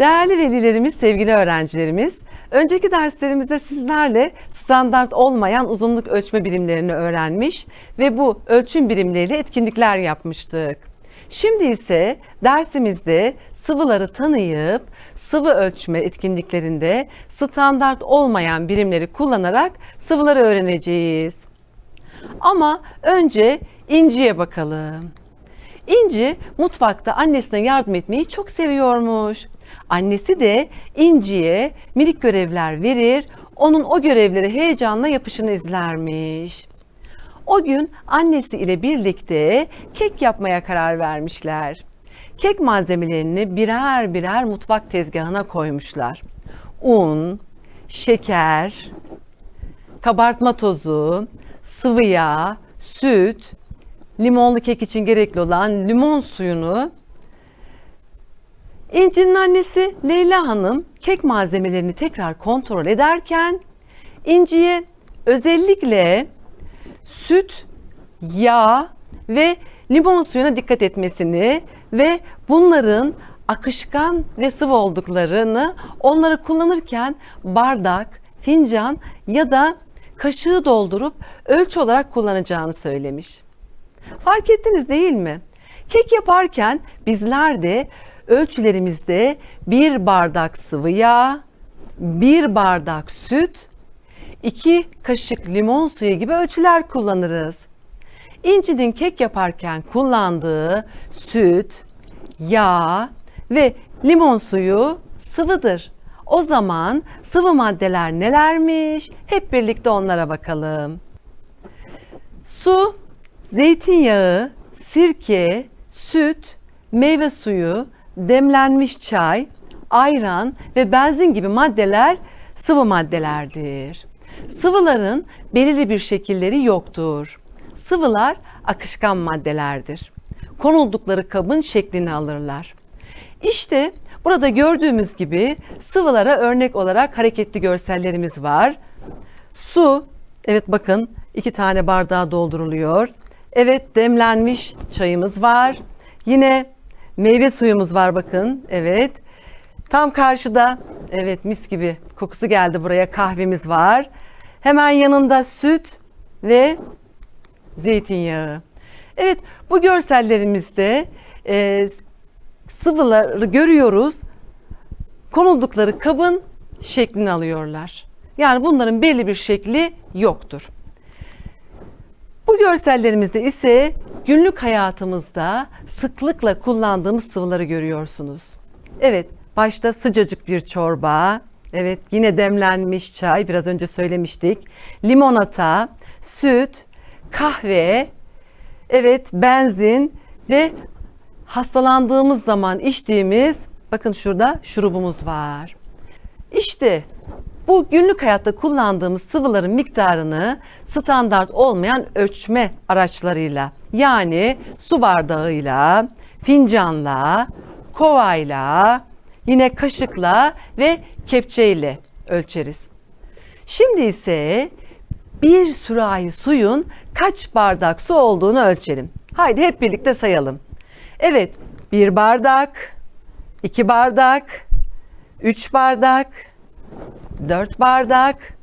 Değerli velilerimiz, sevgili öğrencilerimiz, önceki derslerimizde sizlerle standart olmayan uzunluk ölçme birimlerini öğrenmiş ve bu ölçüm birimleriyle etkinlikler yapmıştık. Şimdi ise dersimizde sıvıları tanıyıp sıvı ölçme etkinliklerinde standart olmayan birimleri kullanarak sıvıları öğreneceğiz. Ama önce inciye bakalım. İnci mutfakta annesine yardım etmeyi çok seviyormuş. Annesi de İnci'ye minik görevler verir, onun o görevlere heyecanla yapışını izlermiş. O gün annesi ile birlikte kek yapmaya karar vermişler. Kek malzemelerini birer birer mutfak tezgahına koymuşlar. Un, şeker, kabartma tozu, sıvı yağ, süt, limonlu kek için gerekli olan limon suyunu İnci'nin annesi Leyla Hanım kek malzemelerini tekrar kontrol ederken İnci'ye özellikle süt, yağ ve limon suyuna dikkat etmesini ve bunların akışkan ve sıvı olduklarını onları kullanırken bardak, fincan ya da kaşığı doldurup ölçü olarak kullanacağını söylemiş. Fark ettiniz değil mi? Kek yaparken bizler de ölçülerimizde bir bardak sıvı yağ, bir bardak süt, iki kaşık limon suyu gibi ölçüler kullanırız. İnci'nin kek yaparken kullandığı süt, yağ ve limon suyu sıvıdır. O zaman sıvı maddeler nelermiş? Hep birlikte onlara bakalım. Su, zeytinyağı, sirke, süt, meyve suyu, demlenmiş çay, ayran ve benzin gibi maddeler sıvı maddelerdir. Sıvıların belirli bir şekilleri yoktur. Sıvılar akışkan maddelerdir. Konuldukları kabın şeklini alırlar. İşte burada gördüğümüz gibi sıvılara örnek olarak hareketli görsellerimiz var. Su, evet bakın iki tane bardağa dolduruluyor. Evet demlenmiş çayımız var. Yine meyve suyumuz var bakın. Evet. Tam karşıda evet mis gibi kokusu geldi buraya kahvemiz var. Hemen yanında süt ve zeytinyağı. Evet bu görsellerimizde e, sıvıları görüyoruz. Konuldukları kabın şeklini alıyorlar. Yani bunların belli bir şekli yoktur. Bu görsellerimizde ise günlük hayatımızda sıklıkla kullandığımız sıvıları görüyorsunuz. Evet, başta sıcacık bir çorba, evet yine demlenmiş çay, biraz önce söylemiştik. Limonata, süt, kahve, evet benzin ve hastalandığımız zaman içtiğimiz bakın şurada şurubumuz var. İşte bu günlük hayatta kullandığımız sıvıların miktarını standart olmayan ölçme araçlarıyla yani su bardağıyla, fincanla, kovayla, yine kaşıkla ve kepçeyle ölçeriz. Şimdi ise bir sürahi suyun kaç bardak su olduğunu ölçelim. Haydi hep birlikte sayalım. Evet, bir bardak, iki bardak, üç bardak, 4 bardak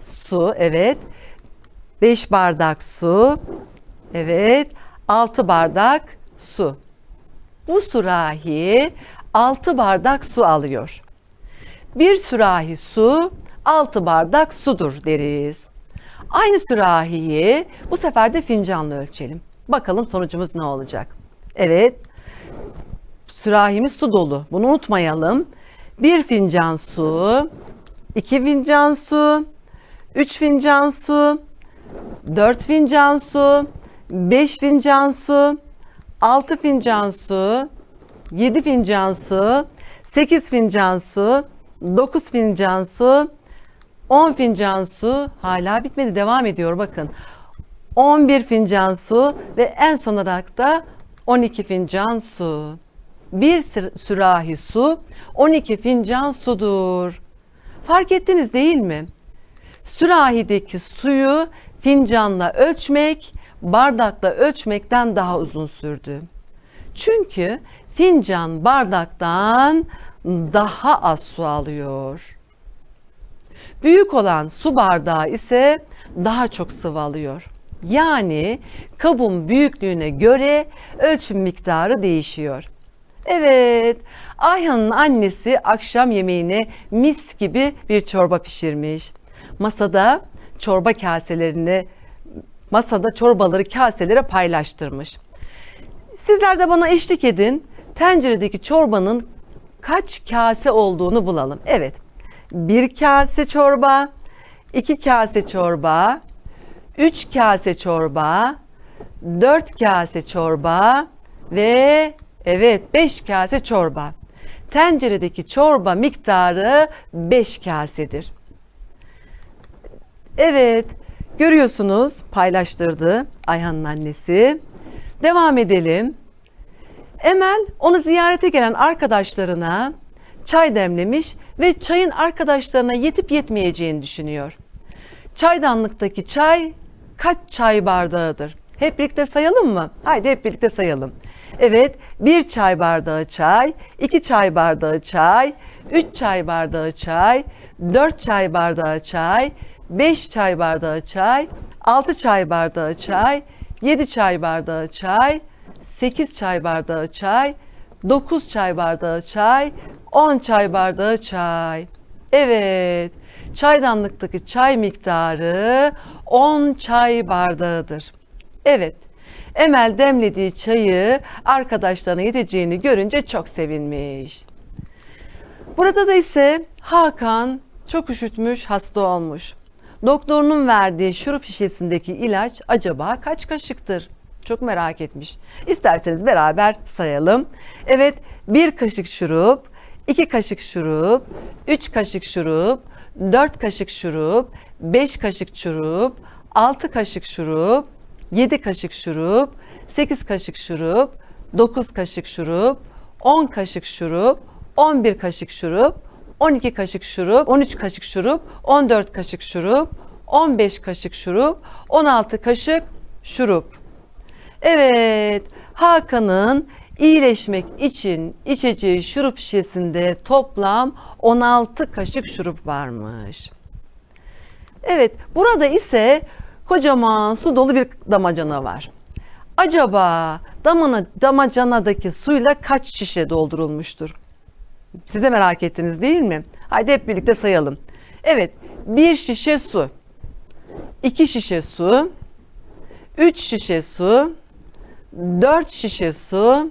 su, evet. 5 bardak su, evet. 6 bardak su. Bu sürahi 6 bardak su alıyor. Bir sürahi su 6 bardak sudur deriz. Aynı sürahiyi bu sefer de fincanla ölçelim. Bakalım sonucumuz ne olacak? Evet. Sürahimiz su dolu. Bunu unutmayalım. Bir fincan su 2 fincan su, 3 fincan su, 4 fincan su, 5 fincan su, 6 fincan su, 7 fincan su, 8 fincan su, 9 fincan su, 10 fincan su hala bitmedi devam ediyor bakın. 11 fincan su ve en son olarak da 12 fincan su. Bir sürahi su 12 fincan sudur. Fark ettiniz değil mi? Sürahideki suyu fincanla ölçmek, bardakla ölçmekten daha uzun sürdü. Çünkü fincan bardaktan daha az su alıyor. Büyük olan su bardağı ise daha çok sıvı alıyor. Yani kabın büyüklüğüne göre ölçüm miktarı değişiyor. Evet, Ayhan'ın annesi akşam yemeğine mis gibi bir çorba pişirmiş. Masada çorba kaselerini, masada çorbaları kaselere paylaştırmış. Sizler de bana eşlik edin. Tenceredeki çorbanın kaç kase olduğunu bulalım. Evet, bir kase çorba, iki kase çorba, üç kase çorba, dört kase çorba ve evet beş kase çorba. Tenceredeki çorba miktarı beş kasedir. Evet, görüyorsunuz paylaştırdı Ayhan'ın annesi. Devam edelim. Emel onu ziyarete gelen arkadaşlarına çay demlemiş ve çayın arkadaşlarına yetip yetmeyeceğini düşünüyor. Çaydanlıktaki çay kaç çay bardağıdır? Hep birlikte sayalım mı? Haydi hep birlikte sayalım. Evet, bir çay bardağı çay, iki çay bardağı çay, üç çay bardağı çay, dört çay bardağı çay, beş çay bardağı çay, altı çay bardağı çay, yedi çay bardağı çay, 8 çay bardağı çay, 9 çay bardağı çay, 10 çay bardağı çay. Evet, çaydanlıktaki çay miktarı 10 çay bardağıdır. Evet, Emel demlediği çayı arkadaşlarına yeteceğini görünce çok sevinmiş. Burada da ise Hakan çok üşütmüş, hasta olmuş. Doktorunun verdiği şurup şişesindeki ilaç acaba kaç kaşıktır? Çok merak etmiş. İsterseniz beraber sayalım. Evet, bir kaşık şurup, iki kaşık şurup, üç kaşık şurup, dört kaşık şurup, beş kaşık şurup, altı kaşık şurup, yedi kaşık şurup, sekiz kaşık şurup, dokuz kaşık şurup, on kaşık şurup, on bir kaşık şurup, 12 kaşık şurup, 13 kaşık şurup, 14 kaşık şurup, 15 kaşık şurup, 16 kaşık şurup. Evet, Hakan'ın iyileşmek için içeceği şurup şişesinde toplam 16 kaşık şurup varmış. Evet, burada ise kocaman su dolu bir damacana var. Acaba damana, damacanadaki suyla kaç şişe doldurulmuştur? Size merak ettiniz değil mi? Haydi hep birlikte sayalım. Evet, bir şişe su, iki şişe su, üç şişe su, 4 şişe su,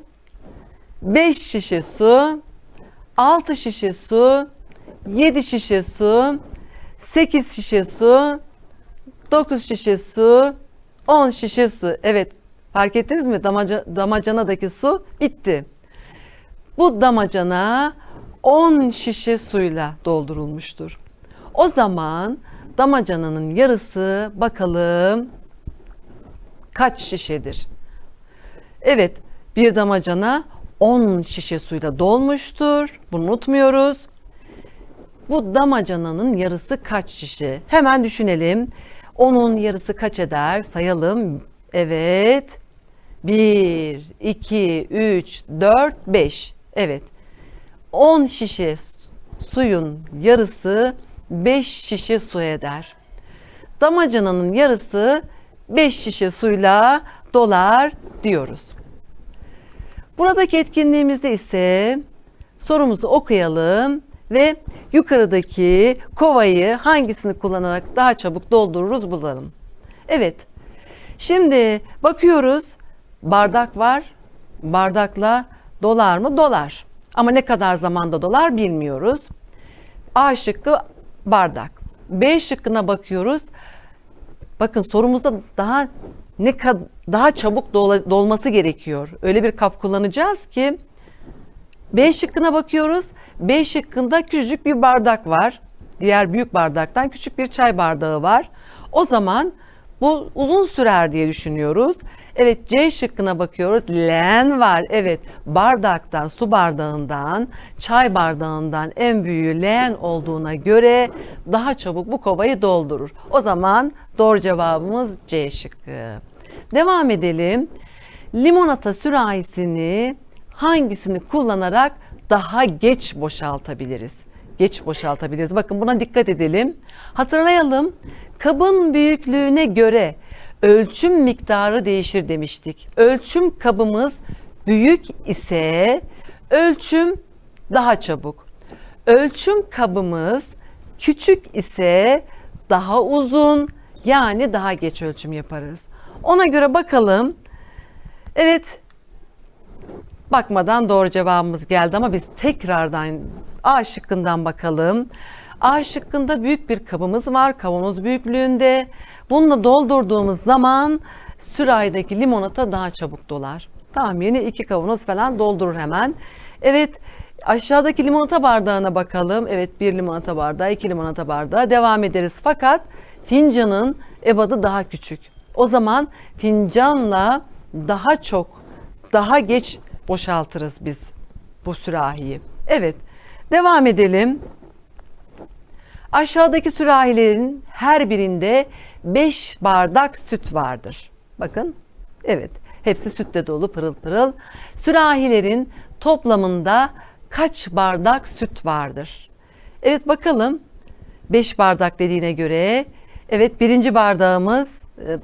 5 şişe su, 6 şişe su, 7 şişe su, 8 şişe su, 9 şişe su, 10 şişe su. Evet fark ettiniz mi? Damaca, damacanadaki su bitti. Bu damacana 10 şişe suyla doldurulmuştur. O zaman damacananın yarısı bakalım kaç şişedir? Evet, bir damacana 10 şişe suyla dolmuştur. Bunu unutmuyoruz. Bu damacananın yarısı kaç şişe? Hemen düşünelim. Onun yarısı kaç eder? Sayalım. Evet. 1, 2, 3, 4, 5. Evet. 10 şişe suyun yarısı 5 şişe su eder. Damacananın yarısı 5 şişe suyla dolar diyoruz. Buradaki etkinliğimizde ise sorumuzu okuyalım ve yukarıdaki kovayı hangisini kullanarak daha çabuk doldururuz bulalım. Evet. Şimdi bakıyoruz. Bardak var. Bardakla dolar mı? Dolar. Ama ne kadar zamanda dolar bilmiyoruz. A şıkkı bardak. B şıkkına bakıyoruz. Bakın sorumuzda daha ne kad daha çabuk dola, dolması gerekiyor. Öyle bir kap kullanacağız ki B şıkkına bakıyoruz. B şıkkında küçücük bir bardak var. Diğer büyük bardaktan küçük bir çay bardağı var. O zaman bu uzun sürer diye düşünüyoruz. Evet C şıkkına bakıyoruz. Leğen var. Evet bardaktan, su bardağından, çay bardağından en büyüğü leğen olduğuna göre daha çabuk bu kovayı doldurur. O zaman doğru cevabımız C şıkkı. Devam edelim. Limonata sürahisini hangisini kullanarak daha geç boşaltabiliriz. Geç boşaltabiliriz. Bakın buna dikkat edelim. Hatırlayalım. Kabın büyüklüğüne göre ölçüm miktarı değişir demiştik. Ölçüm kabımız büyük ise ölçüm daha çabuk. Ölçüm kabımız küçük ise daha uzun yani daha geç ölçüm yaparız. Ona göre bakalım. Evet bakmadan doğru cevabımız geldi ama biz tekrardan A şıkkından bakalım. A şıkkında büyük bir kabımız var. Kavanoz büyüklüğünde. Bununla doldurduğumuz zaman sürahideki limonata daha çabuk dolar. Tahmini iki kavanoz falan doldurur hemen. Evet aşağıdaki limonata bardağına bakalım. Evet bir limonata bardağı, iki limonata bardağı devam ederiz. Fakat fincanın ebadı daha küçük. O zaman fincanla daha çok, daha geç boşaltırız biz bu sürahiyi. Evet, devam edelim. Aşağıdaki sürahilerin her birinde 5 bardak süt vardır. Bakın, evet, hepsi sütle dolu pırıl pırıl. Sürahilerin toplamında kaç bardak süt vardır? Evet bakalım. 5 bardak dediğine göre evet birinci bardağımız e,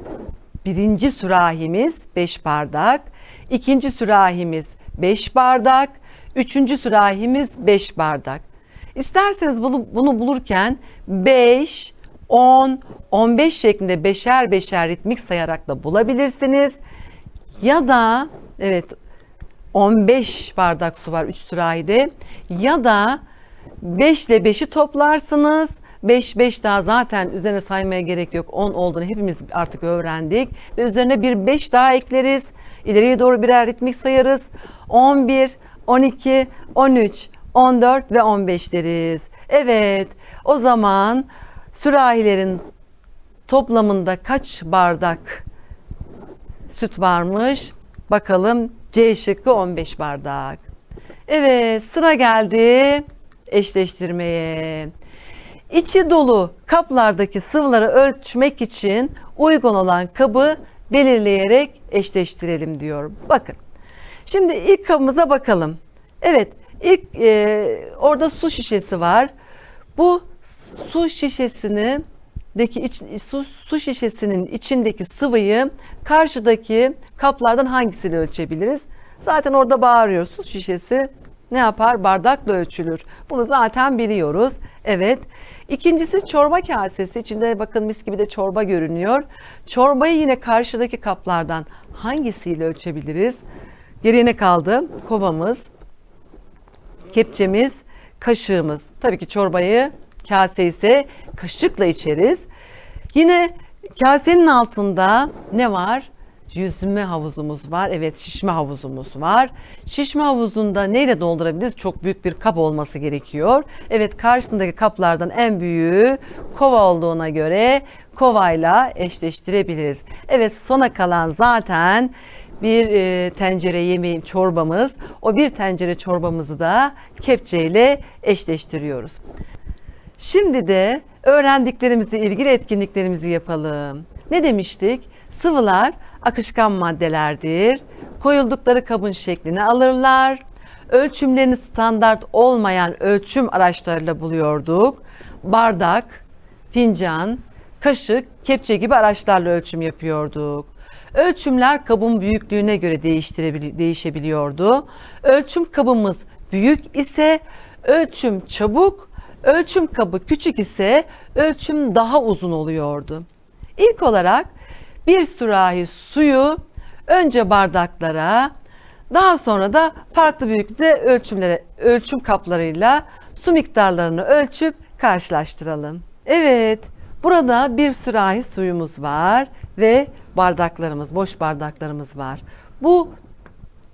birinci sürahimiz 5 bardak. İkinci sürahimiz 5 bardak. Üçüncü sürahimiz 5 bardak. İsterseniz bunu, bunu bulurken 5, 10, 15 şeklinde beşer beşer ritmik sayarak da bulabilirsiniz. Ya da evet 15 bardak su var 3 sürahide ya da 5 ile 5'i toplarsınız. 5 5 daha zaten üzerine saymaya gerek yok. 10 olduğunu hepimiz artık öğrendik ve üzerine bir 5 daha ekleriz. İleriye doğru birer ritmik sayarız. 11, 12, 13, 14 ve 15 deriz. Evet. O zaman sürahilerin toplamında kaç bardak süt varmış? Bakalım C şıkkı 15 bardak. Evet sıra geldi eşleştirmeye. İçi dolu kaplardaki sıvıları ölçmek için uygun olan kabı belirleyerek eşleştirelim diyorum. Bakın. Şimdi ilk kabımıza bakalım. Evet, ilk e, orada su şişesi var. Bu su şişesini deki iç, su, su şişesinin içindeki sıvıyı karşıdaki kaplardan hangisiyle ölçebiliriz? Zaten orada bağırıyor su şişesi ne yapar? Bardakla ölçülür. Bunu zaten biliyoruz. Evet. İkincisi çorba kasesi. İçinde bakın mis gibi de çorba görünüyor. Çorbayı yine karşıdaki kaplardan hangisiyle ölçebiliriz? Geriye ne kaldı? Kovamız, kepçemiz, kaşığımız. Tabii ki çorbayı kase ise kaşıkla içeriz. Yine kasenin altında ne var? Yüzme havuzumuz var. Evet şişme havuzumuz var. Şişme havuzunda neyle doldurabiliriz? Çok büyük bir kap olması gerekiyor. Evet karşısındaki kaplardan en büyüğü kova olduğuna göre kovayla eşleştirebiliriz. Evet sona kalan zaten bir e, tencere yemeğim çorbamız. O bir tencere çorbamızı da kepçeyle eşleştiriyoruz. Şimdi de öğrendiklerimizi ilgili etkinliklerimizi yapalım. Ne demiştik? Sıvılar akışkan maddelerdir. Koyuldukları kabın şeklini alırlar. Ölçümlerini standart olmayan ölçüm araçlarıyla buluyorduk. Bardak, fincan, kaşık, kepçe gibi araçlarla ölçüm yapıyorduk. Ölçümler kabın büyüklüğüne göre değişebiliyordu. Ölçüm kabımız büyük ise ölçüm çabuk, ölçüm kabı küçük ise ölçüm daha uzun oluyordu. İlk olarak bir sürahi suyu önce bardaklara, daha sonra da farklı büyüklükte ölçümlere, ölçüm kaplarıyla su miktarlarını ölçüp karşılaştıralım. Evet, burada bir sürahi suyumuz var ve bardaklarımız, boş bardaklarımız var. Bu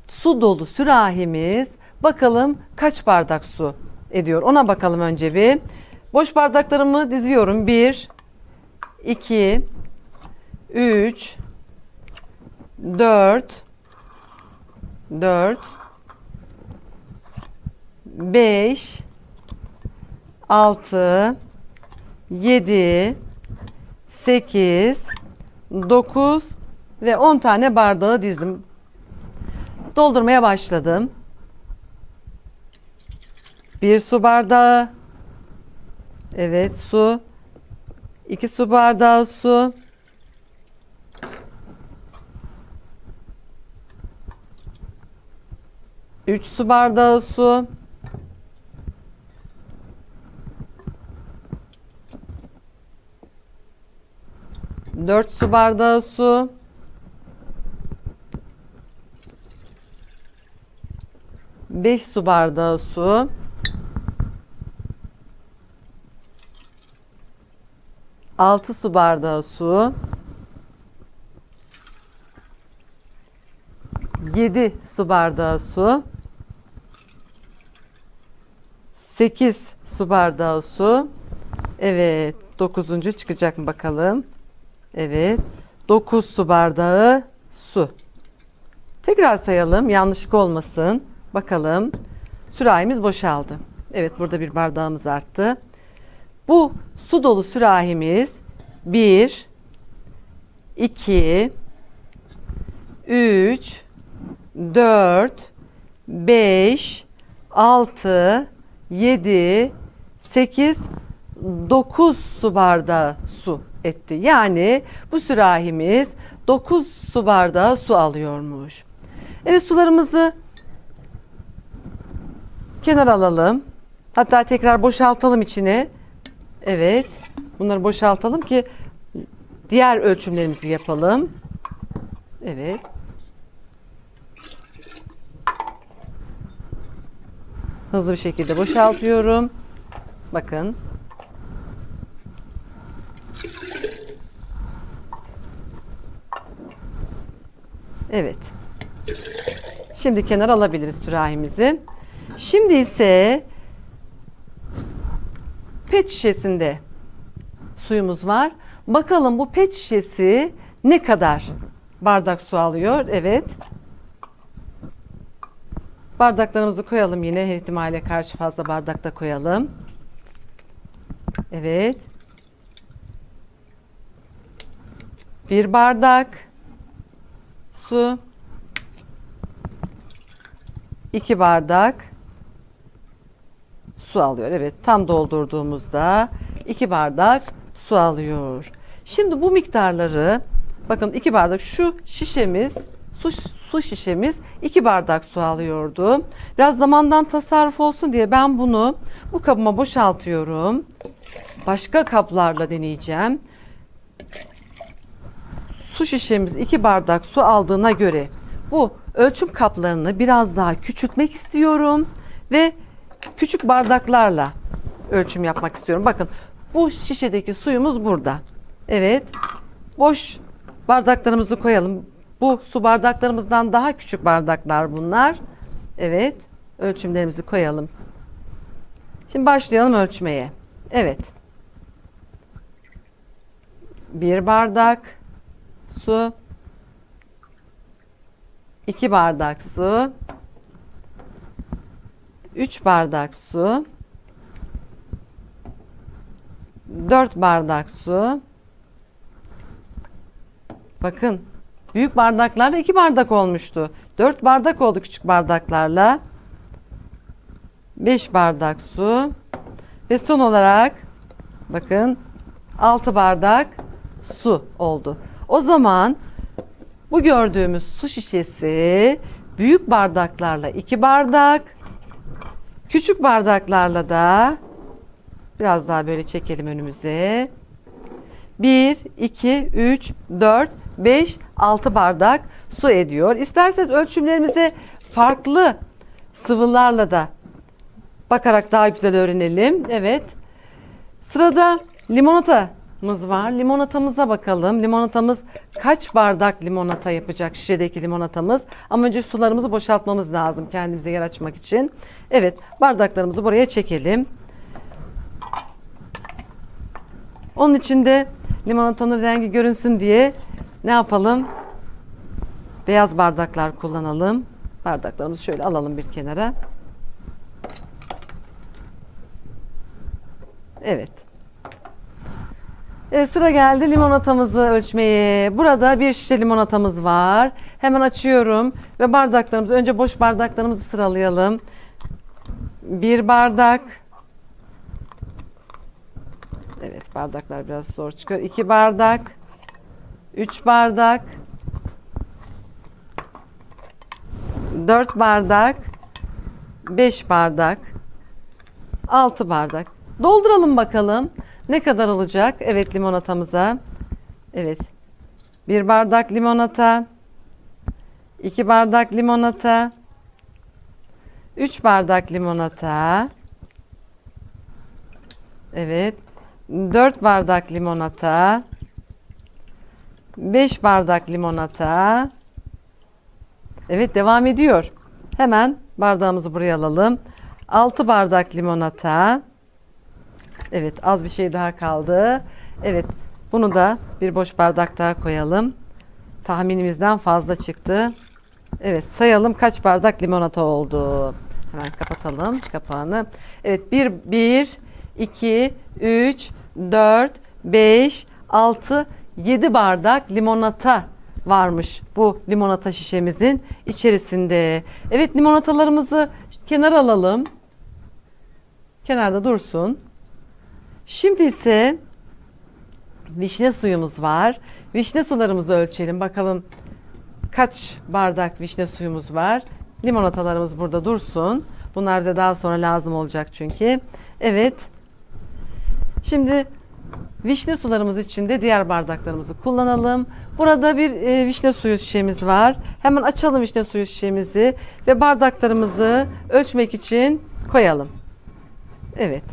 su dolu sürahimiz bakalım kaç bardak su ediyor. Ona bakalım önce bir. Boş bardaklarımı diziyorum. 1 2 3 4 4 5 6 7 8 9 ve 10 tane bardağı dizdim. Doldurmaya başladım. Bir su bardağı. Evet su. 2 su bardağı su. Üç su bardağı su. Dört su bardağı su. Beş su bardağı su. 6 su bardağı su. 7 su bardağı su. 8 su bardağı su. Evet, 9. çıkacak mı bakalım? Evet. 9 su bardağı su. Tekrar sayalım, yanlışlık olmasın. Bakalım. Sürahimiz boşaldı. Evet, burada bir bardağımız arttı. Bu su dolu sürahimiz 1 2 3 4 5 6 7 8 9 su bardağı su etti. Yani bu sürahimiz 9 su bardağı su alıyormuş. Evet sularımızı kenara alalım. Hatta tekrar boşaltalım içine. Evet. Bunları boşaltalım ki diğer ölçümlerimizi yapalım. Evet. Hızlı bir şekilde boşaltıyorum. Bakın. Evet. Şimdi kenara alabiliriz sürahimizi. Şimdi ise pet şişesinde suyumuz var. Bakalım bu pet şişesi ne kadar bardak su alıyor? Evet. Bardaklarımızı koyalım yine her ihtimale karşı fazla bardak da koyalım. Evet. Bir bardak su. iki bardak su alıyor. Evet tam doldurduğumuzda 2 bardak su alıyor. Şimdi bu miktarları bakın 2 bardak şu şişemiz su, su şişemiz 2 bardak su alıyordu. Biraz zamandan tasarruf olsun diye ben bunu bu kabıma boşaltıyorum. Başka kaplarla deneyeceğim. Su şişemiz 2 bardak su aldığına göre bu ölçüm kaplarını biraz daha küçültmek istiyorum ve küçük bardaklarla ölçüm yapmak istiyorum. Bakın bu şişedeki suyumuz burada. Evet. Boş bardaklarımızı koyalım. Bu su bardaklarımızdan daha küçük bardaklar bunlar. Evet. Ölçümlerimizi koyalım. Şimdi başlayalım ölçmeye. Evet. Bir bardak su. iki bardak su. 3 bardak su, 4 bardak su. Bakın büyük bardaklarla 2 bardak olmuştu. 4 bardak oldu küçük bardaklarla. 5 bardak su ve son olarak bakın 6 bardak su oldu. O zaman bu gördüğümüz su şişesi büyük bardaklarla 2 bardak, Küçük bardaklarla da biraz daha böyle çekelim önümüze. 1, 2, 3, 4, 5, 6 bardak su ediyor. İsterseniz ölçümlerimize farklı sıvılarla da bakarak daha güzel öğrenelim. Evet. Sırada limonatamız var. Limonatamıza bakalım. Limonatamız kaç bardak limonata yapacak şişedeki limonatamız? Ama önce sularımızı boşaltmamız lazım kendimize yer açmak için. Evet bardaklarımızı buraya çekelim. Onun için de limonatanın rengi görünsün diye ne yapalım? Beyaz bardaklar kullanalım. Bardaklarımızı şöyle alalım bir kenara. Evet. Evet sıra geldi limonatamızı ölçmeye. Burada bir şişe limonatamız var. Hemen açıyorum ve bardaklarımızı önce boş bardaklarımızı sıralayalım. 1 bardak. Evet bardaklar biraz zor çıkıyor. 2 bardak. 3 bardak. 4 bardak. 5 bardak. 6 bardak. Dolduralım bakalım. Ne kadar olacak? Evet limonatamıza. Evet. 1 bardak limonata. 2 bardak limonata. 3 bardak limonata. Evet. 4 bardak limonata. 5 bardak limonata. Evet devam ediyor. Hemen bardağımızı buraya alalım. 6 bardak limonata. Evet az bir şey daha kaldı. Evet bunu da bir boş bardak daha koyalım. Tahminimizden fazla çıktı. Evet sayalım kaç bardak limonata oldu. Hemen kapatalım kapağını. Evet 1, 1, 2, 3, 4, 5, 6, 7 bardak limonata varmış bu limonata şişemizin içerisinde. Evet limonatalarımızı kenara alalım. Kenarda dursun. Şimdi ise vişne suyumuz var. Vişne sularımızı ölçelim. Bakalım kaç bardak vişne suyumuz var. Limonatalarımız burada dursun. Bunlar da daha sonra lazım olacak çünkü. Evet. Şimdi vişne sularımız için de diğer bardaklarımızı kullanalım. Burada bir e, vişne suyu şişemiz var. Hemen açalım vişne suyu şişemizi ve bardaklarımızı ölçmek için koyalım. Evet.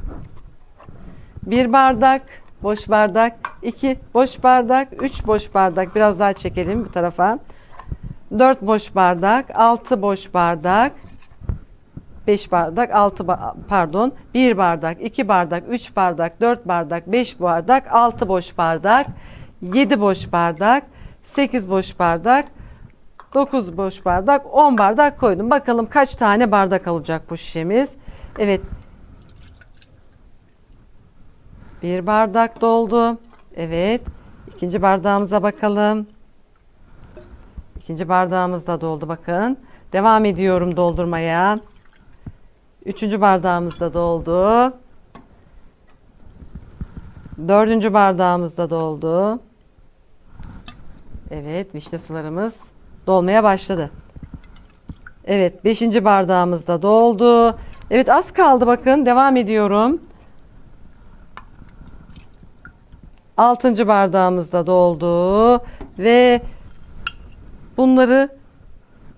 Bir bardak, boş bardak, iki boş bardak, üç boş bardak. Biraz daha çekelim bu tarafa. Dört boş bardak, altı boş bardak, beş bardak, altı ba- pardon, bir bardak, iki bardak, üç bardak, dört bardak, beş bardak, altı boş bardak, yedi boş bardak, sekiz boş bardak, dokuz boş bardak, on bardak koydum. Bakalım kaç tane bardak alacak bu şişemiz. Evet, Bir bardak doldu. Evet. İkinci bardağımıza bakalım. İkinci bardağımız da doldu bakın. Devam ediyorum doldurmaya. Üçüncü bardağımız da doldu. Dördüncü bardağımız da doldu. Evet vişne sularımız dolmaya başladı. Evet beşinci bardağımız da doldu. Evet az kaldı bakın devam ediyorum. Altıncı bardağımız da doldu ve bunları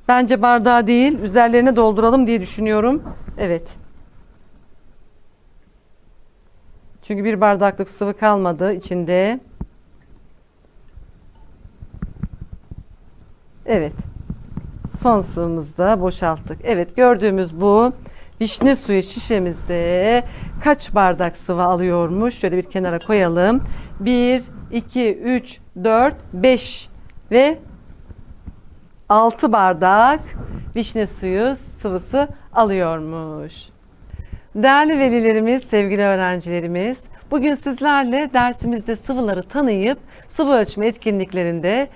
bence bardağa değil üzerlerine dolduralım diye düşünüyorum. Evet. Çünkü bir bardaklık sıvı kalmadı içinde. Evet. Son sıvımızı da boşalttık. Evet gördüğümüz bu vişne suyu şişemizde kaç bardak sıvı alıyormuş? Şöyle bir kenara koyalım. 1, 2, 3, 4, 5 ve 6 bardak vişne suyu sıvısı alıyormuş. Değerli velilerimiz, sevgili öğrencilerimiz, bugün sizlerle dersimizde sıvıları tanıyıp sıvı ölçme etkinliklerinde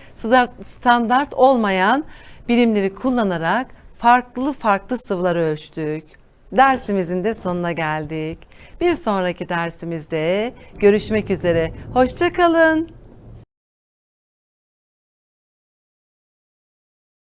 standart olmayan birimleri kullanarak farklı farklı sıvıları ölçtük. Dersimizin de sonuna geldik. Bir sonraki dersimizde görüşmek üzere. Hoşçakalın.